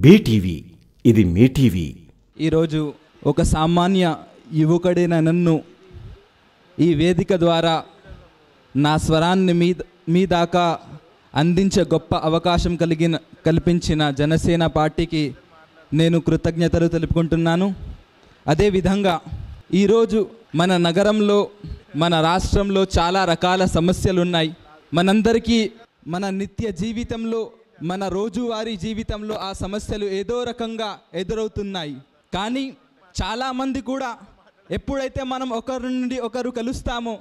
BTV ఇది మీ TV. ఈరోజు ఒక సామాన్య యువకుడైన నన్ను ఈ వేదిక ద్వారా నా స్వరాన్ని మీ మీ దాకా అందించే గొప్ప అవకాశం కలిగిన కల్పించిన జనసేన పార్టీకి నేను కృతజ్ఞతలు తెలుపుకుంటున్నాను. అదేవిధంగా ఈరోజు మన నగరంలో మన రాష్ట్రంలో చాలా రకాల సమస్యలు ఉన్నాయి మనందరికీ మన నిత్య జీవితంలో మన రోజువారీ జీవితంలో ఆ సమస్యలు ఏదో రకంగా ఎదురవుతున్నాయి. కానీ చాలామంది కూడా ఎప్పుడైతే మనం ఒకరి నుండి ఒకరు కలుస్తామో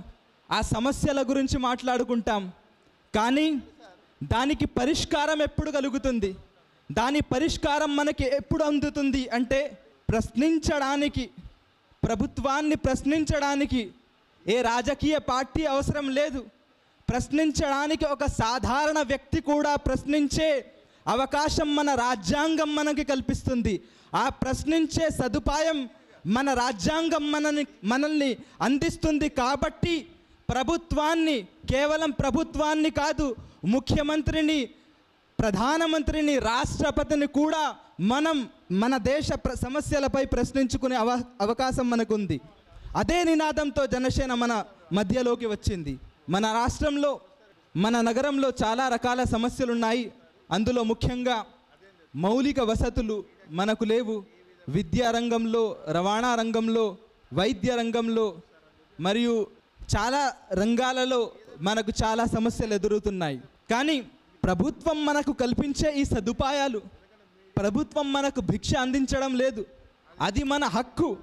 ఆ సమస్యల గురించి మాట్లాడుకుంటాం. కానీ దానికి పరిష్కారం ఎప్పుడు కలుగుతుంది? దాని పరిష్కారం మనకి ఎప్పుడు అందుతుంది అంటే ప్రశ్నించడానికి ప్రభుత్వాన్ని ప్రశ్నించడానికి ఏ రాజకీయ పార్టీ అవసరం లేదు. ప్రశ్నించడానికి ఒక సాధారణ వ్యక్తి కూడా ప్రశ్నించే అవకాశం మన రాజ్యాంగం మనకి కల్పిస్తుంది. ఆ ప్రశ్నించే సదుపాయం మన రాజ్యాంగం మనని మనల్ని అందిస్తుంది కాబట్టి ప్రభుత్వాన్ని కేవలం ప్రభుత్వాన్ని కాదు ముఖ్యమంత్రిని ప్రధానమంత్రిని రాష్ట్రపతిని కూడా మనం మన దేశ ప్ర సమస్యలపై ప్రశ్నించుకునే అవ అవకాశం మనకుంది. అదే నినాదంతో జనసేన మన మధ్యలోకి వచ్చింది. మన రాష్ట్రంలో మన నగరంలో చాలా రకాల సమస్యలు ఉన్నాయి అందులో ముఖ్యంగా మౌలిక వసతులు మనకు లేవు. విద్యా రంగంలో రవాణా రంగంలో వైద్య రంగంలో మరియు చాలా రంగాలలో మనకు చాలా సమస్యలు ఎదురుతున్నాయి కానీ ప్రభుత్వం మనకు కల్పించే ఈ సదుపాయాలు ప్రభుత్వం మనకు భిక్ష అందించడం లేదు. అది మన హక్కు.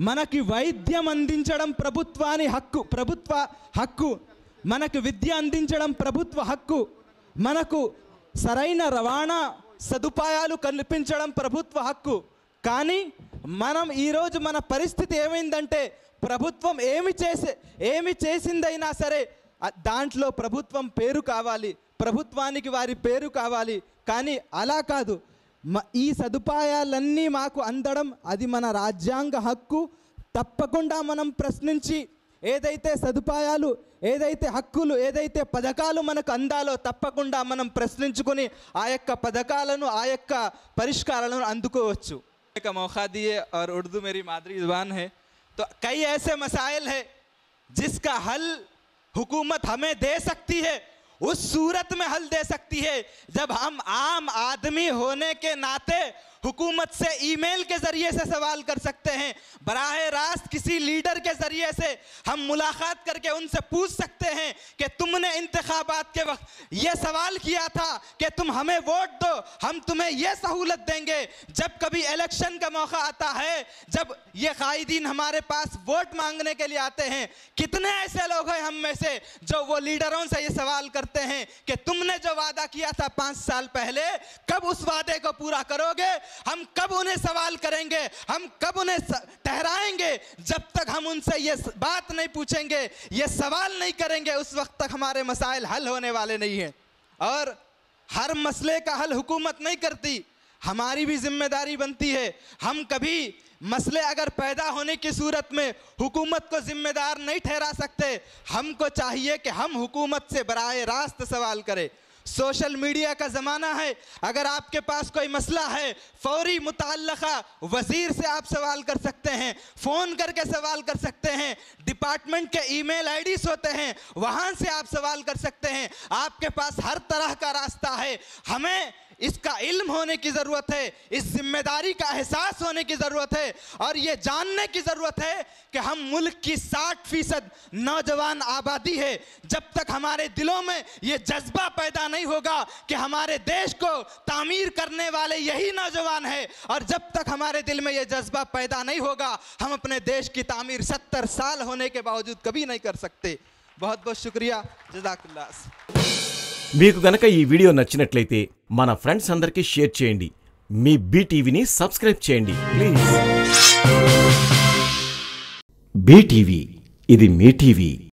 మనకి వైద్యం అందించడం ప్రభుత్వాని హక్కు ప్రభుత్వ హక్కు. మనకు విద్య అందించడం ప్రభుత్వ హక్కు. మనకు సరైన రవాణా సదుపాయాలు కల్పించడం ప్రభుత్వ హక్కు. కానీ మనం ఈరోజు మన పరిస్థితి ఏమైందంటే ప్రభుత్వం ఏమి చేసే ఏమి చేసిందైనా సరే దాంట్లో ప్రభుత్వం పేరు కావాలి ప్రభుత్వానికి వారి పేరు కావాలి. కానీ అలా కాదు. ఈ సదుపాయాలన్నీ మాకు అందడం అది మన రాజ్యాంగ హక్కు. తప్పకుండా మనం ప్రశ్నించి ఏదైతే సదుపాయాలు ఏదైతే హక్కులు ఏదైతే పథకాలు మనకు అందాలో తప్పకుండా మనం ప్రశ్నించుకొని ఆ యొక్క పథకాలను ఆ యొక్క పరిష్కారాలను అందుకోవచ్చు का मौका दिए और उर्दू मेरी मादरी जुबान है तो कई ऐसे मसाइल है जिसका हल हुकूमत हमें दे सकती है उस सूरत में हल दे सकती है जब हम आम आदमी होने के नाते हुकूमत से ईमेल के ज़रिए से सवाल कर सकते हैं। बराह रास्त किसी लीडर के ज़रिए से हम मुलाकात करके उनसे पूछ सकते हैं कि तुमने इंतबात के वक्त ये सवाल किया था कि तुम हमें वोट दो, हम तुम्हें यह सहूलत देंगे। जब कभी इलेक्शन का मौका आता है, जब ये कायदीन हमारे पास वोट मांगने के लिए आते हैं, कितने ऐसे लोग हैं हम में से जो वो लीडरों से ये सवाल करते हैं कि तुमने जो वादा किया था पाँच साल पहले, कब उस वादे को पूरा करोगे? हम कब उन्हें सवाल करेंगे? हम कब उन्हें ठहराएँगे? जब तक हम उनसे ये बात नहीं पूछेंगे, ये सवाल नहीं करेंगे, उस वक्त तक हमारे मसाइल हल होने वाले नहीं हैं। और हर मसले का हल हुकूमत नहीं करती। हमारी भी ज़िम्मेदारी बनती है। हम कभी मसले अगर पैदा होने की सूरत में हुकूमत को जिम्मेदार नहीं ठहरा सकते, हमको चाहिए कि हम हुकूमत से बराए रास्त सवाल करें। सोशल मीडिया का ज़माना है। अगर आपके पास कोई मसला है, फौरी मुतल वज़ीर से आप सवाल कर सकते हैं, फ़ोन करके सवाल कर सकते हैं, डिपार्टमेंट के ईमेल आईडीज होते हैं, वहाँ से आप सवाल कर सकते हैं। आपके पास हर तरह का रास्ता है। हमें इसका इल्म होने की ज़रूरत है इस जिम्मेदारी का एहसास होने की ज़रूरत है और ये जानने की ज़रूरत है कि हम मुल्क की 60 फीसद नौजवान आबादी है जब तक हमारे दिलों में ये जज्बा पैदा नहीं होगा कि हमारे देश को तामीर करने वाले यही नौजवान है और जब तक हमारे दिल में ये जज्बा पैदा नहीं होगा हम अपने देश की तामीर सत्तर साल होने के बावजूद कभी नहीं कर सकते बहुत बहुत शुक्रिया जजाकुल्ला మీకు గనక ఈ వీడియో నచ్చినట్లయితే మన ఫ్రెండ్స్ అందరికీ షేర్ చేయండి. మీ బీటీవీని సబ్స్క్రైబ్ చేయండి. ప్లీజ్. బీటీవీ ఇది మీ టీవీ.